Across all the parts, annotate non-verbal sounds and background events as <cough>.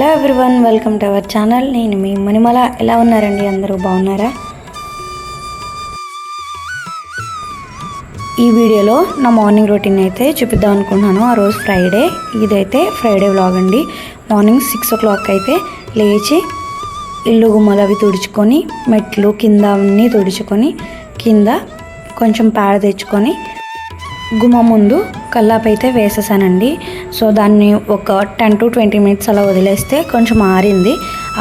Hello everyone welcome to our channel. నేను మీ మణిమల. ఎలా ఉన్నారండి? అందరూ బాగున్నారా? ఈ వీడియోలో నా మార్నింగ్ రొటీన్ అయితే చూపిద్దాం అనుకుంటున్నాను. ఆ రోజు ఫ్రైడే. ఇదైతే ఫ్రైడే వ్లాగ్ అండి. మార్నింగ్ సిక్స్ ఓ క్లాక్ అయితే లేచి ఇల్లు గుమ్మలు అవి తుడుచుకొని మెట్లు కింద అన్నీ తుడుచుకొని కింద కొంచెం పేడ తెచ్చుకొని గుమ్మ ముందు కల్లాపు అయితే వేసేసానండి. సో దాన్ని ఒక టెన్ టు ట్వంటీ మినిట్స్ అలా వదిలేస్తే కొంచెం ఆరింది.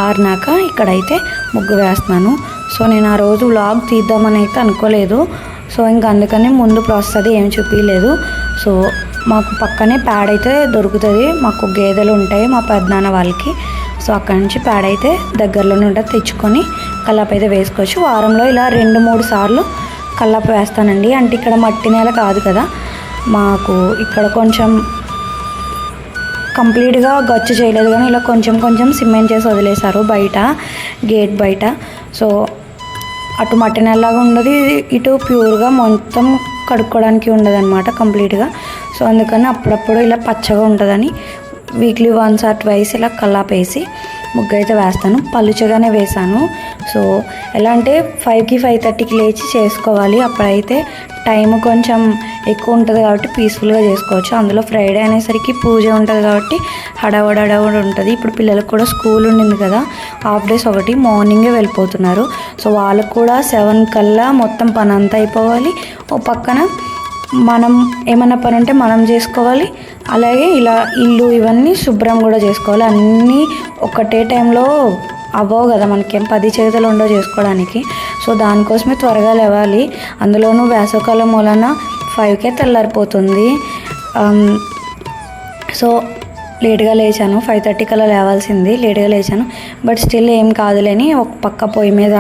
ఆరినాక ఇక్కడైతే ముగ్గు వేస్తున్నాను. సో నేను ఆ రోజు వ్లాగ్ తీద్దామని అయితే అనుకోలేదు. సో ఇంకా అందుకని ముందు ప్రాసెస్ అది ఏమి చూపించలేదు సో మాకు పక్కనే ప్యాడ్ అయితే దొరుకుతుంది. మాకు గేదెలు ఉంటాయి మా పెద్దనాన్న వాళ్ళకి. సో అక్కడ నుంచి ప్యాడ్ అయితే దగ్గరలోనే ఉంటుంది. తెచ్చుకొని కల్లాపు అయితే వేసుకోవచ్చు. వారంలో ఇలా రెండు మూడు సార్లు కల్లాపు వేస్తానండి. అంటే ఇక్కడ మట్టి నేల కాదు కదా. మాకు ఇక్కడ కొంచెం కంప్లీట్గా గచ్చు చేయలేదు కానీ ఇలా కొంచెం కొంచెం సిమెంట్ చేసి వదిలేశారు బయట గేట్ బయట. సో అటు మట్టి నెలలాగా ఉండదు. ఇటు ప్యూర్గా మొత్తం కడుక్కోవడానికి ఉండదు అనమాట కంప్లీట్గా. సో అందుకని అప్పుడప్పుడు ఇలా పచ్చగా ఉంటుందని వీక్లీ వన్స్ ఆర్ ట్వైస్ ఇలా కల్లాపేసి ముగ్గు అయితే వేస్తాను పలుచగానే వేసాను. సో ఎలా అంటే ఫైవ్కి ఫైవ్ థర్టీకి లేచి చేసుకోవాలి. అప్పుడైతే టైం కొంచెం ఎక్కువ ఉంటుంది కాబట్టి పీస్ఫుల్గా చేసుకోవచ్చు. అందులో ఫ్రైడే అనేసరికి పూజ ఉంటుంది కాబట్టి హడావడి హడావడి ఉంటుంది. ఇప్పుడు పిల్లలకు కూడా స్కూల్ ఉండింది కదా. హాఫ్ డేస్ ఒకటి మార్నింగే వెళ్ళిపోతున్నారు. సో వాళ్ళకు కూడా సెవెన్ కల్లా మొత్తం పని అంతా అయిపోవాలి. ఓ పక్కన మనం ఏమైనా పని ఉంటే మనం చేసుకోవాలి. అలాగే ఇలా ఇల్లు ఇవన్నీ శుభ్రం కూడా చేసుకోవాలి. అన్నీ ఒకటే టైంలో అవ్వవు కదా మనకేం పది చేతులు ఉండవు చేసుకోవడానికి. సో దానికోసమే త్వరగా లేవాలి. అందులోనూ వేసవకాలం వలన ఫైవ్కే తెల్లారిపోతుంది. సో లేట్గా లేచాను. ఫైవ్ థర్టీ కల్లా లేవాల్సింది. లేట్గా లేచాను. బట్ స్టిల్ ఏం కాదులేని ఒక పక్క పొయ్యి మీద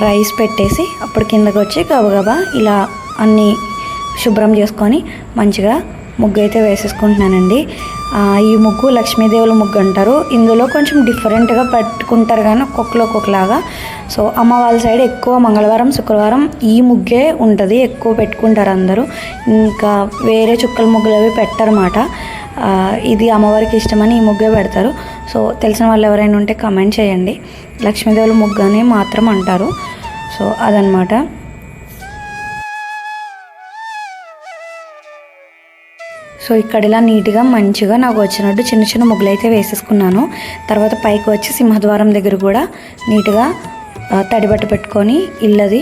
రైస్ పెట్టేసి అప్పుడు కిందకి వచ్చి గబగబా ఇలా అన్నీ శుభ్రం చేసుకొని మంచిగా ముగ్గు అయితే వేసేసుకుంటున్నానండి ఈ ముగ్గు లక్ష్మీదేవుల ముగ్గు అంటారు. ఇందులో కొంచెం డిఫరెంట్గా పెట్టుకుంటారు కానీ ఒక్కొక్కరు ఒక్కొక్కలాగా. సో అమ్మ వాళ్ళ సైడ్ ఎక్కువ మంగళవారం శుక్రవారం ఈ ముగ్గే ఉంటుంది. ఎక్కువ పెట్టుకుంటారు అందరూ. ఇంకా వేరే చుక్కల ముగ్గులు అవి పెట్టరమాట ఇది అమ్మవారికి ఇష్టమని ఈ ముగ్గే పెడతారు. సో తెలిసిన వాళ్ళు ఎవరైనా ఉంటే కమెంట్ చేయండి. లక్ష్మీదేవుల ముగ్గు అని మాత్రం అంటారు. సో అదనమాట సో ఇక్కడ ఇలా నీట్గా మంచిగా నాకు వచ్చినట్టు చిన్న చిన్న ముగ్గులు అయితే వేసేసుకున్నాను. తర్వాత పైకి వచ్చి సింహద్వారం దగ్గర కూడా నీట్గా ఆ, తడిబట్ట పెట్టుకొని ఇల్లది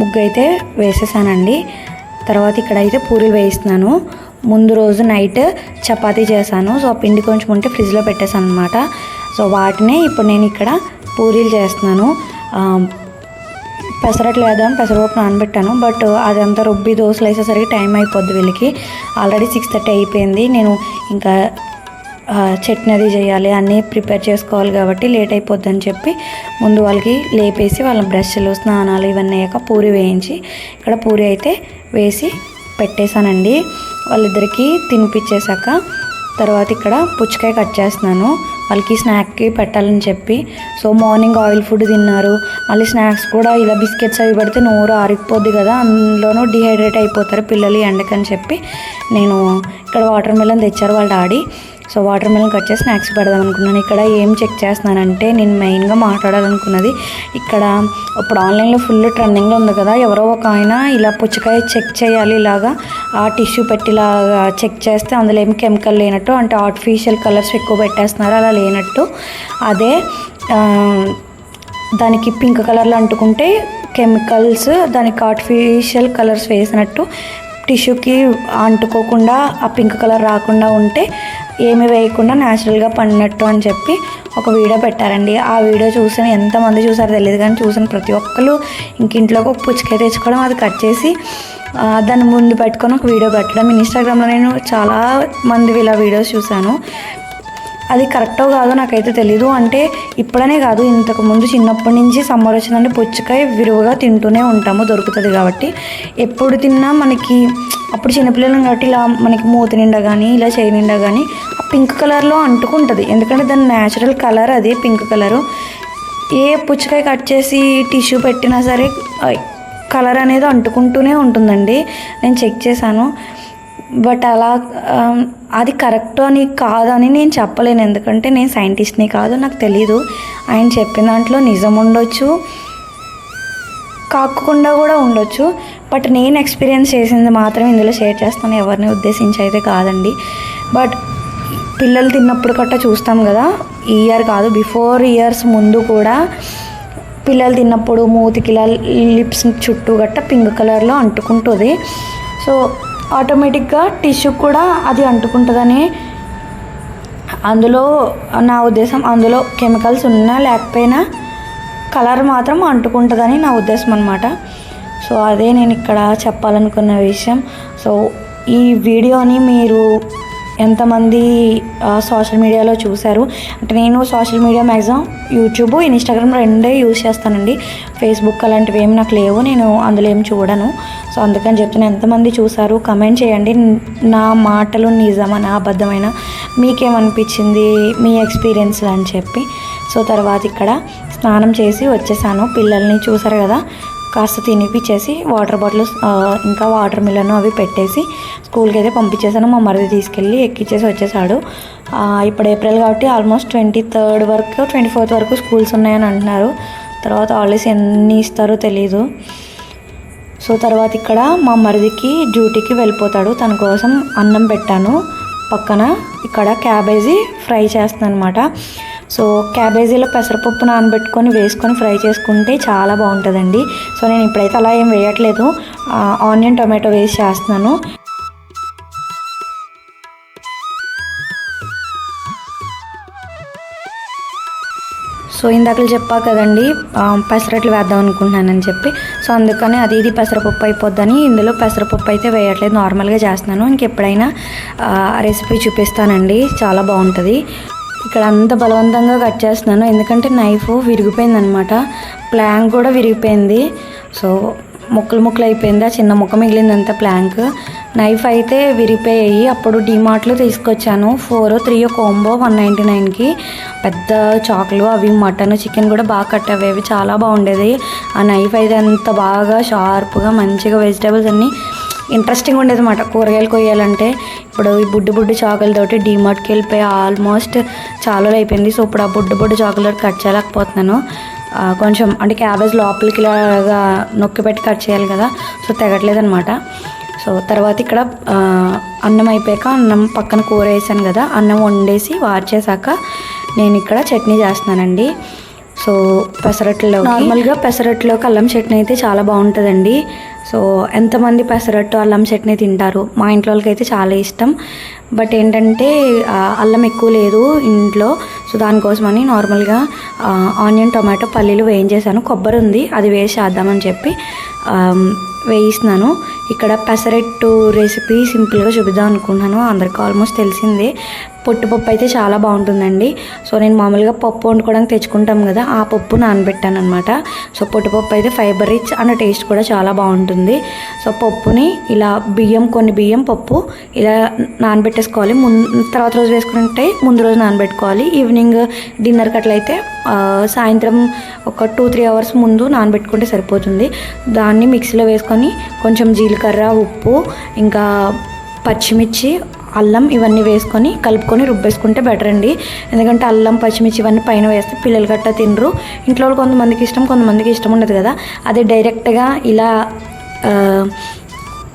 ముగ్గు అయితే వేసేసానండి. తర్వాత ఇక్కడ అయితే పూరీలు వేయిస్తున్నాను. ముందు రోజు నైట్ చపాతీ చేశాను. సో పిండి కొంచెం ఉంటే ఫ్రిడ్జ్లో పెట్టేశాను అనమాట సో వాటినే ఇప్పుడు నేను ఇక్కడ పూరీలు చేస్తున్నాను. పెసరట్లు వేద్దాం పెసరపప్పు నానబెట్టాను బట్ అదంతా రుబ్బి దోశలు వేసేసరికి టైం అయిపోద్ది వీళ్ళకి. ఆల్రెడీ సిక్స్ థర్టీ అయిపోయింది నేను ఇంకా చట్నీ అది చేయాలి అన్నీ ప్రిపేర్ చేసుకోవాలి కాబట్టి లేట్ అయిపోద్ది అని చెప్పి ముందు వాళ్ళకి లేపేసి వాళ్ళ బ్రష్లు స్నానాలు ఇవన్నీ అయ్యాక పూరి వేయించి ఇక్కడ పూరి అయితే వేసి పెట్టేశానండి. వాళ్ళిద్దరికీ తినిపించేశాక తర్వాత ఇక్కడ పుచ్చకాయ కట్ చేస్తున్నాను. వాళ్ళకి స్నాక్కి పెట్టాలని చెప్పి. సో మార్నింగ్ ఆయిల్ ఫుడ్ తిన్నారు. మళ్ళీ స్నాక్స్ కూడా ఇలా బిస్కెట్స్ అవి పెడితే నోరు ఆరిపోద్ది కదా. అందులోనూ డిహైడ్రేట్ అయిపోతారు పిల్లలు ఎండకని చెప్పి. నేను ఇక్కడ వాటర్ మిలన్ తెచ్చారు వాళ్ళ daddy. So watermelon cut చేసి స్నాక్స్ పెడదాం అనుకున్నాను. ఇక్కడ ఏం చెక్ చేస్తున్నానంటే నేను మెయిన్గా మాట్లాడాలనుకున్నది ఇక్కడ ఇప్పుడు ఆన్లైన్లో ఫుల్ ట్రెండింగ్లో ఉంది కదా ఎవరో ఒక ఆయన ఇలా పుచ్చకాయ చెక్ చేయాలి ఇలాగా ఆ టిష్యూ పెట్టి ఇలాగా చెక్ చేస్తే అందులో ఏమి కెమికల్ లేనట్టు అంటే ఆర్టిఫిషియల్ కలర్స్ ఎక్కువ పెట్టేస్తున్నారు అలా లేనట్టు. అదే దానికి పింక్ కలర్లో అంటుకుంటే కెమికల్స్ దానికి ఆర్టిఫిషియల్ కలర్స్ వేసినట్టు టిష్యూకి అంటుకోకుండా ఆ పింక్ కలర్ రాకుండా ఉంటే ఏమి వేయకుండా న్యాచురల్గా పండినట్టు అని చెప్పి ఒక వీడియో పెట్టారండి. ఆ వీడియో చూసిన ఎంతమంది చూసారో తెలియదు కానీ చూసిన ప్రతి ఒక్కరు ఇంక ఇంట్లోకి ఒక పుచ్చకాయ తెచ్చుకోవడం అది కట్ చేసి దాన్ని ముందు పెట్టుకొని ఒక వీడియో పెట్టడం. ఇన్స్టాగ్రామ్లో నేను చాలా మంది ఇలా వీడియోస్ చూశాను. అది కరెక్టో కాదో నాకైతే తెలీదు. అంటే ఇప్పుడనే కాదు ఇంతకు ముందు చిన్నప్పటి నుంచి సమ్మర్ వచ్చిందంటే పుచ్చకాయ విరువుగా తింటూనే ఉంటాము దొరుకుతుంది కాబట్టి. ఎప్పుడు తిన్నా మనకి అప్పుడు చిన్నపిల్లలను కాబట్టి ఇలా మనకి మూత నిండా కానీ ఇలా చేయి నిండా కానీ పింక్ కలర్లో అంటుకుంటుంది. ఎందుకంటే దాని న్యాచురల్ కలర్ అది పింక్ కలరు. ఏ పుచ్చకాయ కట్ చేసి టిష్యూ పెట్టినా సరే కలర్ అనేది అంటుకుంటూనే ఉంటుందండి. నేను చెక్ చేశాను. బట్ అలా అది కరెక్ట్ అని కాదని నేను చెప్పలేను. ఎందుకంటే నేను సైంటిస్ట్ని కాదు నాకు తెలీదు. ఆయన చెప్పిన దాంట్లో నిజం ఉండొచ్చు కాకుండా కూడా ఉండొచ్చు. బట్ నేను ఎక్స్పీరియన్స్ చేసింది మాత్రం ఇందులో షేర్ చేస్తాను. ఎవరిని ఉద్దేశించి అయితే కాదండి. బట్ పిల్లలు తిన్నప్పుడు కట్ట చూస్తాం కదా ఈ ఇయర్ కాదు బిఫోర్ ఇయర్స్ ముందు కూడా పిల్లలు తిన్నప్పుడు మూతికి ఇలా లిప్స్ చుట్టూ గట్ట పింక్ కలర్లో అంటుకుంటుంది. సో ఆటోమేటిక్గా టిష్యూ కూడా అది అంటుకుంటుందని అందులో నా ఉద్దేశం అందులో కెమికల్స్ ఉన్నా లేకపోయినా కలర్ మాత్రం అంటుకుంటుందని నా ఉద్దేశం అనమాట సో అదే నేను ఇక్కడ చెప్పాలనుకున్న విషయం. సో ఈ వీడియోని మీరు ఎంతమంది సోషల్ మీడియాలో చూశారు. అంటే నేను social media maximum YouTube Instagram రెండే యూజ్ చేస్తానండి. ఫేస్బుక్ అలాంటివి ఏమి నాకు లేవు నేను అందులో ఏం చూడను. సో అందుకని చెప్తున్నాను ఎంతమంది చూసారు కమెంట్ చేయండి. నా మాటలు నిజమా నా అబద్ధమైన మీకేమనిపించింది మీ ఎక్స్పీరియన్స్ అని చెప్పి. సో తర్వాత ఇక్కడ స్నానం చేసి వచ్చేసాను. పిల్లల్ని చూసారు కదా కాస్త తినిపించేసి వాటర్ బాటిల్స్ ఇంకా వాటర్ మిలన్ అవి పెట్టేసి స్కూల్కి అయితే పంపించేసాను మా మరిది తీసుకెళ్ళి ఎక్కించేసి వచ్చేసాడు. ఇప్పుడు ఏప్రిల్ కాబట్టి ఆల్మోస్ట్ ట్వంటీ థర్డ్ వరకు ట్వంటీ ఫోర్త్ వరకు స్కూల్స్ ఉన్నాయని అంటున్నారు. తర్వాత హాలిడేస్ ఎన్ని ఇస్తారో తెలీదు. సో తర్వాత ఇక్కడ మా మరిదికి డ్యూటీకి వెళ్ళిపోతాడు. తన కోసం అన్నం పెట్టాను. పక్కన ఇక్కడ క్యాబేజీ ఫ్రై చేస్తాను అనమాట సో క్యాబేజీలో పెసరపప్పు నానబెట్టుకొని వేసుకొని ఫ్రై చేసుకుంటే చాలా బాగుంటుందండి. సో నేను ఇప్పుడైతే అలా ఏం వేయట్లేదు. ఆనియన్ టొమాటో వేసి చేస్తున్నాను. సో ఇందాకలు చెప్పా కదండి పెసరట్లు వేద్దాం అనుకుంటున్నానని చెప్పి. సో అందుకని అది ఇది పెసరపప్పు అయిపోద్దని ఇందులో పెసరపప్పు అయితే వేయట్లేదు. నార్మల్గా చేస్తున్నాను. ఇంకెప్పుడైనా రెసిపీ చూపిస్తానండి. చాలా బాగుంటుంది. ఇక్కడ అంత బలవంతంగా కట్ చేస్తున్నాను. ఎందుకంటే నైఫ్ విరిగిపోయిందనమాట. ప్లాంక్ కూడా విరిగిపోయింది. సో ముక్కలు ముక్కలు అయిపోయింది. ఆ చిన్న ముక్క మిగిలిందంతా ప్లాంక్ నైఫ్ అయితే విరిగిపోయాయి అప్పుడు డిమార్ట్లో తీసుకొచ్చాను. Four three combo one ninety నైన్కి. పెద్ద చాకులు అవి మటన్ చికెన్ కూడా బాగా కట్ అవి చాలా బాగుండేది. ఆ నైఫ్ అయితే అంత బాగా షార్ప్గా మంచిగా వెజిటేబుల్స్ అన్నీ ఇంట్రెస్టింగ్ ఉండేది అనమాట కూరగాయలు కొయ్యాలంటే. ఇప్పుడు ఈ బుడ్డు బుడ్డు చాకులతోటి డీమార్ట్కి వెళ్ళిపోయి ఆల్మోస్ట్ చాలా అయిపోయింది. సో ఇప్పుడు ఆ బుడ్డు బుడ్డు చాకులతో కట్ చేయలేకపోతున్నాను. కొంచెం అంటే క్యాబేజ్ లోపలికి ఇలాగా నొక్కి పెట్టి కట్ చేయాలి కదా. సో తెగట్లేదు అనమాట సో తర్వాత ఇక్కడ అన్నం అయిపోయాక అన్నం పక్కన కూర వేసాను కదా అన్నం వండేసి వార్చేసాక నేను ఇక్కడ చట్నీ చేస్తున్నానండి. సో పెసరట్లో నార్మల్గా పెసరట్లో అల్లం చట్నీ అయితే చాలా బాగుంటుందండి. సో ఎంతమంది పెసరట్టు అల్లం చట్నీ తింటారు? మా ఇంట్లో వాళ్ళకైతే చాలా ఇష్టం. బట్ ఏంటంటే అల్లం ఎక్కువ లేదు ఇంట్లో. సో దానికోసమని నార్మల్గా ఆనియన్ టొమాటో పల్లీలు వేయించేసాను కొబ్బరి ఉంది అది వేసి చేద్దామని చెప్పి వేయిస్తున్నాను. ఇక్కడ పెసరెట్టు రెసిపీ సింపుల్గా చూపిద్దాం అనుకుంటున్నాను. అందరికీ ఆల్మోస్ట్ తెలిసిందే. పొట్టుపప్పు అయితే చాలా బాగుంటుందండి. సో నేను మామూలుగా పప్పు వండుకోవడానికి తెచ్చుకుంటాం కదా ఆ పప్పు నానబెట్టాను అనమాట సో పొట్టుపప్పు అయితే ఫైబర్ రిచ్ అండ్ టేస్ట్ కూడా చాలా బాగుంటుంది. సో పప్పుని ఇలా బియ్యం కొన్ని బియ్యం పప్పు ఇలా నానబెట్టేసుకోవాలి. ముందు తర్వాత రోజు వేసుకుంటే ముందు రోజు నానబెట్టుకోవాలి. ఈవినింగ్ డిన్నర్కి అట్లయితే సాయంత్రం ఒక టూ త్రీ అవర్స్ ముందు నానబెట్టుకుంటే సరిపోతుంది. దాన్ని మిక్సీలో వేసుకొని కొంచెం జీలకర్ర ఉప్పు ఇంకా పచ్చిమిర్చి అల్లం ఇవన్నీ వేసుకొని కలుపుకొని రుబ్బేసుకుంటే బెటర్ అండి. ఎందుకంటే అల్లం పచ్చిమిర్చి ఇవన్నీ పైన వేస్తే పిల్లలు గట్టా తినరు. ఇంట్లో కొంతమందికి ఇష్టం కొంతమందికి ఇష్టం ఉండదు కదా. అదే డైరెక్ట్గా ఇలా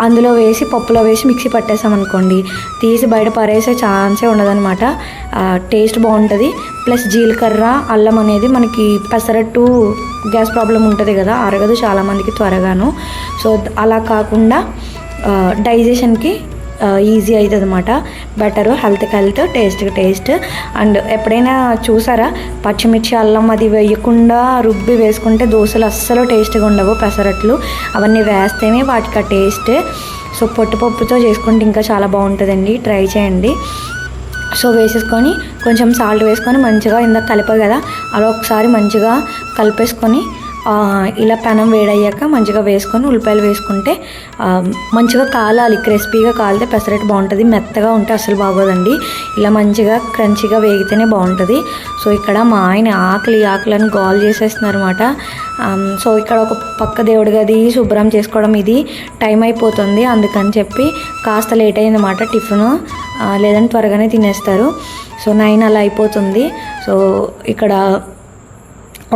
అందులో వేసి పప్పులో వేసి మిక్సీ పట్టేసామనుకోండి తీసి బయట పరేసే ఛాన్సే ఉండదన్నమాట. టేస్ట్ బాగుంటుంది. ప్లస్ జీలకర్ర అల్లం అనేది మనకి పెసరట్టు గ్యాస్ ప్రాబ్లం ఉంటుంది కదా అరగదు చాలామందికి త్వరగాను. సో అలా కాకుండా డైజెషన్కి ఈజీ అవుతుంది అనమాట బెటర్ హెల్త్కి హెల్త్ టేస్ట్కి టేస్ట్ అండ్ ఎప్పుడైనా చూసారా? పచ్చిమిర్చి అల్లం అది వేయకుండా రుబ్బి వేసుకుంటే దోశలు అస్సలు టేస్ట్గా ఉండవు పెసరట్లు. అవన్నీ వేస్తేనే వాటికి ఆ టేస్ట్ సో పొట్టుపప్పుతో చేసుకుంటే ఇంకా చాలా బాగుంటుందండి. ట్రై చేయండి. సో వేసేసుకొని కొంచెం సాల్ట్ వేసుకొని మంచిగా ఇందాక కలిపారు కదా అలా ఒకసారి మంచిగా కలిపేసుకొని ఇలా పెనం వేడయ్యాక మంచిగా వేసుకొని ఉల్లిపాయలు వేసుకుంటే మంచిగా కాలాలి. క్రిస్పీగా కాలితే పెసరట్టు బాగుంటుంది. మెత్తగా ఉంటే అసలు బాగోదండి. ఇలా మంచిగా క్రంచిగా వేగితేనే బాగుంటుంది. సో ఇక్కడ మా ఆయన ఆకలి ఆకలి అని గోల్ చేసేస్తున్నారు అనమాట సో ఇక్కడ ఒక పక్క దేవుడి గది శుభ్రం చేసుకోవడం ఇది. టైం అయిపోతుంది. అందుకని చెప్పి కాస్త లేట్ అయిందన్నమాట టిఫిన్. లేదంటే త్వరగానే తినేస్తారు. సో నైన్ అలా అయిపోతుంది. సో ఇక్కడ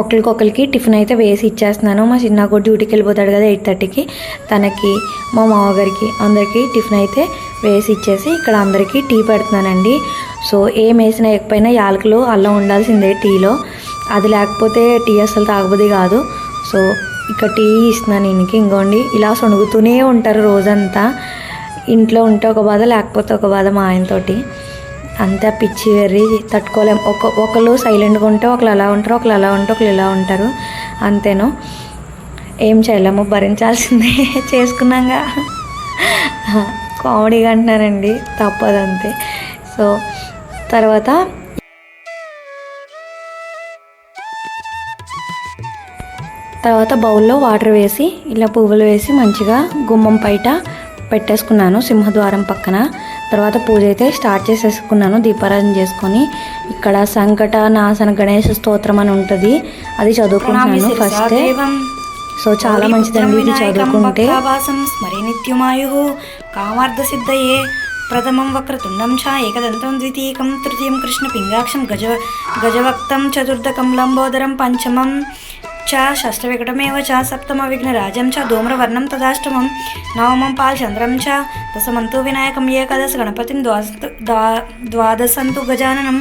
ఒకరికొకరికి టిఫిన్ అయితే వేసి ఇచ్చేస్తున్నాను. మా చిన్న కూడా డ్యూటీకి వెళ్ళిపోతాడు కదా ఎయిట్ థర్టీకి. తనకి మా మామగారికి అందరికీ టిఫిన్ అయితే వేసి ఇచ్చేసి ఇక్కడ అందరికీ టీ పెడుతున్నానండి. సో ఏం వేసినా ఎకపోయినా యాలకులు అల్లం ఉండాల్సిందే టీలో. అది లేకపోతే టీ అసలు తాగబోది కాదు. సో ఇక్కడ టీ ఇస్తున్నాను ఈయనకి ఇంకోండి ఇలా సొణుగుతూనే ఉంటారు రోజంతా. ఇంట్లో ఉంటే ఒక బాధ లేకపోతే ఒక బాధ మా ఆయనతోటి. అంతా పిచ్చి వెర్రి తట్టుకోలేం. ఒక ఒకళ్ళు సైలెంట్గా ఉంటే ఒకళ్ళు అలా ఉంటారు ఒకళ్ళు అలా ఉంటే ఒకళ్ళు ఇలా ఉంటారు. అంతేను. ఏం చేయలేము భరించాల్సిందే. <laughs> చేసుకున్నాగా. కామెడీగా అంటున్నారండి తప్పదు అంతే సో తర్వాత తర్వాత బౌల్లో వాటర్ వేసి ఇలా పువ్వులు వేసి మంచిగా గుమ్మం బయట పెట్టేసుకున్నాను సింహద్వారం పక్కన. తర్వాత పూజ అయితే స్టార్ట్ చేసేసుకున్నాను దీపారాధన చేసుకొని. ఇక్కడ సంకట నాశన గణేష స్తోత్రం అని ఉంటుంది అది చదువుకుంటున్నాను ఫస్ట్. సో చాలా మంచిదండి ఇది చదువుకుంటే. కామార్థ సిద్ధయే ప్రథమం వక్రతుండం చ ఏకదంతం ద్వితీయకం తృతీయం కృష్ణ పింగాక్షం గజ గజవక్తం చతుర్థకం లంబోదరం పంచమం చ షష్టవికటమేవ చ సప్తమ విఘ్నరాజం చ ధూమ్రవర్ణం తదాష్టమం నవమం పాల్చంద్రం చ దశమంతు వినాయకం ఏకాదశ గణపతిం ద్వాదశ ద్వాదశంతు గజాననం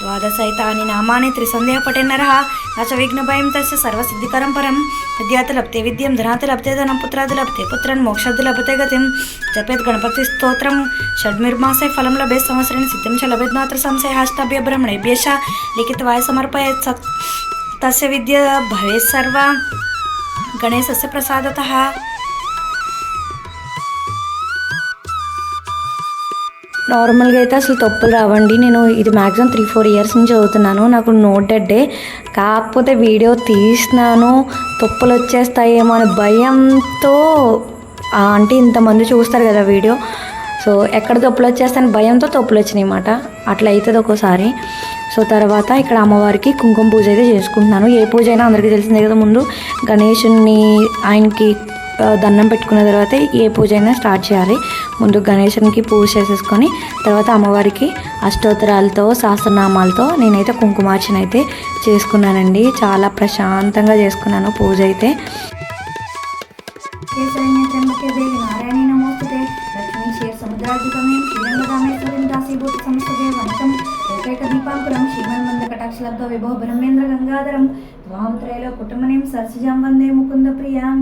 ద్వాదశైతాని నామాని త్రిసందేహపటేన్నరః నాచ విఘ్నభయం తస్య సర్వసిద్ధికరం పరం విద్యాతి లబ్ధే విద్యం ధనాతి లబ్ధే ధనం పుత్రాది లబ్ధే పుత్రన్ మోక్షాది లభతే గతిం. జపేత్ గణపతి స్తోత్రం. షడ్మిర్మాసే ఫలం లభే సంవత్సరం సిద్ధిం చ లభేద్నాత్ర సంశయాష్టాభ్య బ్రహ్మణేభ్యశ లిఖితవాయ సమర్పయత్ సత్ తస్య విద్య భవేత్ సర్వ. గణేశస్య ప్రసాదతః. నార్మల్గా అయితే అసలు తప్పులు రావండి. నేను ఇది మ్యాక్సిమం త్రీ ఫోర్ ఇయర్స్ నుంచి చదువుతున్నాను. నాకు నోటెడ్ డే. కాకపోతే వీడియో తీస్తున్నాను తప్పులు వచ్చేస్తాయేమో అనే భయంతో అంటే ఇంతమంది చూస్తారు కదా వీడియో. సో ఎక్కడ తప్పులు వచ్చేస్తాయని భయంతో తప్పులు వచ్చినాయి అన్నమాట. అట్లా అవుతుంది ఒక్కోసారి. సో తర్వాత ఇక్కడ అమ్మవారికి కుంకుమ పూజ అయితే చేసుకుంటున్నాను. ఏ పూజ అయినా అందరికీ తెలిసిందే కదా ముందు. గణేషుని ఆయనకి దండం పెట్టుకున్న తర్వాత ఏ పూజ అయినా స్టార్ట్ చేయాలి. ముందు గణేశునికి పూజ చేసేసుకొని తర్వాత అమ్మవారికి అష్టోత్తరాలతో సహస్రనామాలతో నేనైతే కుంకుమార్చన అయితే చేసుకున్నానండి. చాలా ప్రశాంతంగా చేసుకున్నాను పూజ అయితే. శ్రీమన్మంద కటాక్షలబ్ధ విభో బ్రహ్మేంద్ర గంగాధరం త్వాం త్రైలో నేమ్ సరసిజాం వందే ముకుంద ప్రియాం.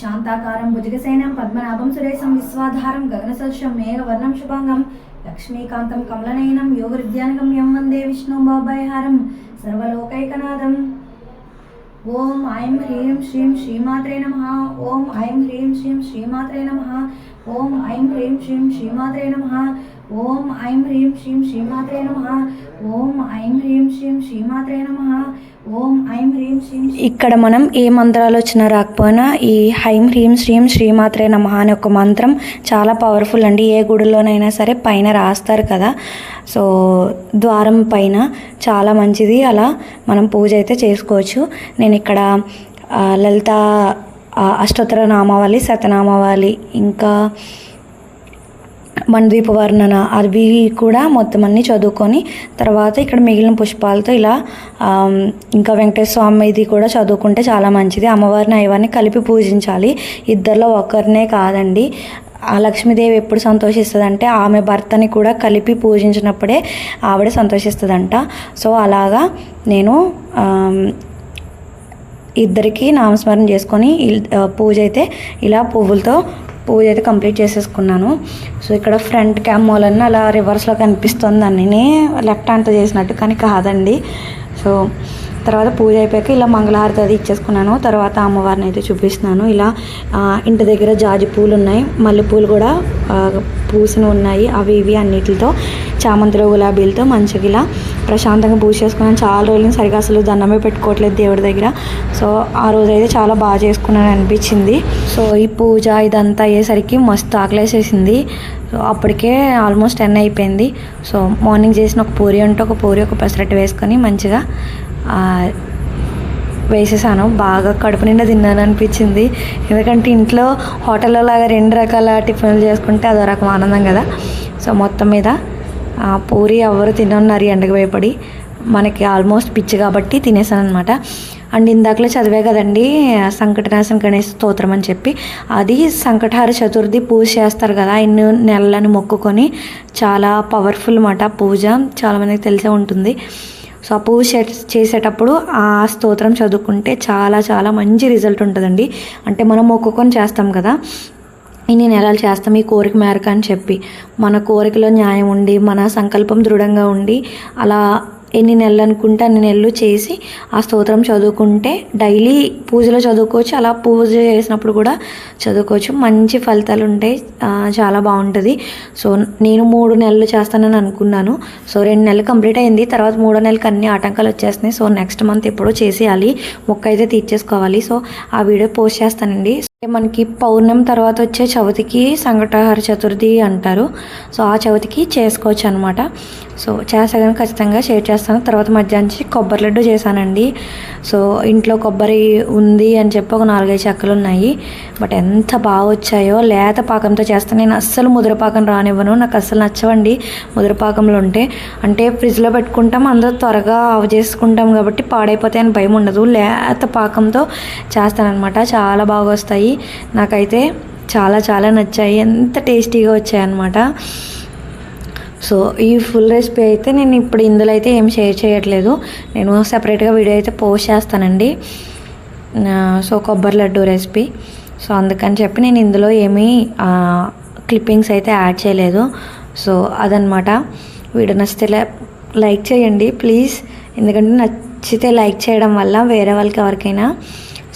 శాంతాకారం భుజగసేనం పద్మనాభం సురేశం విశ్వాధారం గగనసదృశం మేఘవర్ణం శుభాంగం లక్ష్మీకాంతం కమలనయనం యోగృద్యానగమ్యం వందే విష్ణు బాబాయహారం సర్వలోకైకనాథం. ఓం ఐం హ్రీం శ్రీం శ్రీమాత్రే నమ. ఓం శ్రీం శ్రీమాత్రే నమ. ఓం ఐం హ్రీం శ్రీం శ్రీమాత్రే నమ. ఓం ఐం హ్రీం శ్రీం శ్రీమాత్రే నమ. ఓం ఐం హ్రీం శ్రీం శ్రీమాత్రే నమ. ఓం ఐం హ్రీం శ్రీం ఇక్కడ మనం ఏ మంత్రాలు వచ్చినా రాకపోయినా ఈ హైం హ్రీం శ్రీం శ్రీమాత్రే నమ అనే ఒక మంత్రం చాలా పవర్ఫుల్ అండి. ఏ గుడిలోనైనా సరే పైన రాస్తారు కదా. సో ద్వారం పైన చాలా మంచిది. అలా మనం పూజ అయితే చేసుకోవచ్చు. నేను ఇక్కడ లలిత అష్టోత్తర నామావళి శతనామావళి ఇంకా మణిద్వీప వర్ణన అవి కూడా మొత్తం అన్నీ చదువుకొని తర్వాత ఇక్కడ మిగిలిన పుష్పాలతో ఇలా ఇంకా వెంకటేశ్వర స్వామిది కూడా చదువుకుంటే చాలా మంచిది. అమ్మవారిని అయ్యవారిని కలిపి పూజించాలి. ఇద్దరిలో ఒకరినే కాదండి. ఆ లక్ష్మీదేవి ఎప్పుడు సంతోషిస్తుందంటే ఆమె భర్తని కూడా కలిపి పూజించినప్పుడే ఆవిడ సంతోషిస్తుందంట. సో అలాగా నేను ఇద్దరికి నామస్మరణ చేసుకొని ఇల్- పూజ అయితే ఇలా పువ్వులతో పూజ అయితే కంప్లీట్ చేసేసుకున్నాను. సో ఇక్కడ ఫ్రంట్ క్యామ్ మూలన్న అలా రివర్స్లో కనిపిస్తుంది అన్నీ లెఫ్ట్ హ్యాండ్తో చేసినట్టు కానీ కాదండి. సో తర్వాత పూజ అయిపోయాక ఇలా మంగళహారతి అది ఇచ్చేసుకున్నాను. తర్వాత అమ్మవారిని అయితే చూపిస్తున్నాను. ఇలా ఇంటి దగ్గర జాజి పూలు ఉన్నాయి. మల్లెపూలు కూడా పూసిన ఉన్నాయి. అవి ఇవి అన్నిటితో చామంతులు గులాబీలతో మంచిగా ఇలా ప్రశాంతంగా పూజ చేసుకున్నాను. చాలా రోజులు సరిగా అసలు దండమే పెట్టుకోవట్లేదు దేవుడి దగ్గర. సో ఆ రోజు అయితే చాలా బాగా చేసుకున్నాను అనిపించింది. సో ఈ పూజ ఇదంతా అయ్యేసరికి మస్తు ఆకలేసేసింది. సో అప్పటికే ఆల్మోస్ట్ టెన్ అయిపోయింది. సో మార్నింగ్ చేసిన ఒక పూరి ఉంటే ఒక పూరి ఒక పెసరట్టు వేసుకొని మంచిగా వేసేసాను. బాగా కడుపు నిండా తిన్నాను అనిపించింది. ఎందుకంటే ఇంట్లో హోటల్లో లాగా రెండు రకాల టిఫిన్లు చేసుకుంటే అదో రకం ఆనందం కదా. సో మొత్తం మీద పూరి ఎవరు తినన్నారు ఎండకు భయపడి. మనకి ఆల్మోస్ట్ పిచ్చి కాబట్టి తినేసాను అనమాట అండ్ ఇందాకలో చదివే కదండి సంకటనాశన గణేష్ స్తోత్రం అని చెప్పి. అది సంకటహార చతుర్థి పూజ చేస్తారు కదా ఇన్ని నెలలను మొక్కుకొని. చాలా పవర్ఫుల్ మాట పూజ. చాలామందికి తెలిసే ఉంటుంది. సో ఆ పూజ చేసేటప్పుడు ఆ స్తోత్రం చదువుకుంటే చాలా చాలా మంచి రిజల్ట్ ఉంటుందండి. అంటే మనం మొక్కుకొని చేస్తాం కదా. ఇన్ని నెలలు చేస్తాం ఈ కోరిక మేరకు అని చెప్పి. మన కోరికలో న్యాయం ఉండి మన సంకల్పం దృఢంగా ఉండి అలా ఎన్ని నెలలు అనుకుంటే అన్ని నెలలు చేసి ఆ స్తోత్రం చదువుకుంటే డైలీ పూజలో చదువుకోవచ్చు అలా పూజ చేసినప్పుడు కూడా చదువుకోవచ్చు. మంచి ఫలితాలు ఉంటాయి చాలా బాగుంటుంది. సో నేను మూడు నెలలు చేస్తానని అనుకున్నాను. సో రెండు నెలలు కంప్లీట్ అయింది. తర్వాత మూడో నెలకి అన్ని ఆటంకాలు వచ్చేస్తున్నాయి. సో నెక్స్ట్ మంత్ ఎప్పుడో చేసేయాలి. మొక్క అయితే తీర్చేసుకోవాలి. సో ఆ వీడియో పోస్ట్ చేస్తానండి. మనకి పౌర్ణమి తర్వాత వచ్చే చవితికి సంకటహార చతుర్థి అంటారు. సో ఆ చవితికి చేసుకోవచ్చు అనమాట సో చేసాగానే ఖచ్చితంగా షేర్ చేస్తాను. తర్వాత మధ్యాహ్నం కొబ్బరి లడ్డు చేశానండి. సో ఇంట్లో కొబ్బరి ఉంది అని చెప్పి ఒక నాలుగైదు చెక్కలు ఉన్నాయి. బట్ ఎంత బాగా వచ్చాయో లేత పాకంతో చేస్తాను నేను అస్సలు ముద్రపాకం రానివ్వను. నాకు అస్సలు నచ్చవండి ముద్రపాకంలో ఉంటే. అంటే ఫ్రిడ్జ్లో పెట్టుకుంటాం అందరూ త్వరగా ఆఫ్ చేసుకుంటాం కాబట్టి పాడైపోతాయని భయం ఉండదు. లేత పాకంతో చేస్తానన్నమాట. చాలా బాగా వస్తాయి. నాకైతే చాలా చాలా నచ్చాయి. ఎంత టేస్టీగా వచ్చాయన్నమాట. సో ఈ ఫుల్ రెసిపీ అయితే నేను ఇప్పుడు ఇందులో అయితే ఏం షేర్ చేయట్లేదు. నేను సపరేట్గా వీడియో అయితే పోస్ట్ చేస్తానండి. సో కొబ్బరి లడ్డు రెసిపీ. సో అందుకని చెప్పి నేను ఇందులో ఏమీ క్లిప్పింగ్స్ అయితే యాడ్ చేయలేదు. సో అదనమాట వీడియో నచ్చితే లైక్ చేయండి ప్లీజ్. ఎందుకంటే నచ్చితే లైక్ చేయడం వల్ల వేరే వాళ్ళకి ఎవరికైనా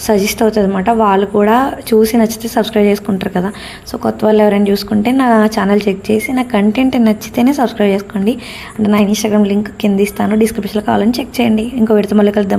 సజెస్ట్ అవుతుంది అనమాట వాళ్ళు కూడా చూసి నచ్చితే సబ్స్క్రైబ్ చేసుకుంటారు కదా. సో కొత్త వాళ్ళు ఎవరైనా చూసుకుంటే నా ఛానల్ చెక్ చేసి నా కంటెంట్ నచ్చితేనే సబ్స్క్రైబ్ చేసుకోండి. అంటే నా ఇన్స్టాగ్రామ్ లింక్ కింద ఇస్తాను. డిస్క్రిప్షన్లో కావాలని చెక్ చేయండి. ఇంకో విడత మళ్ళీ కలుద్దాం.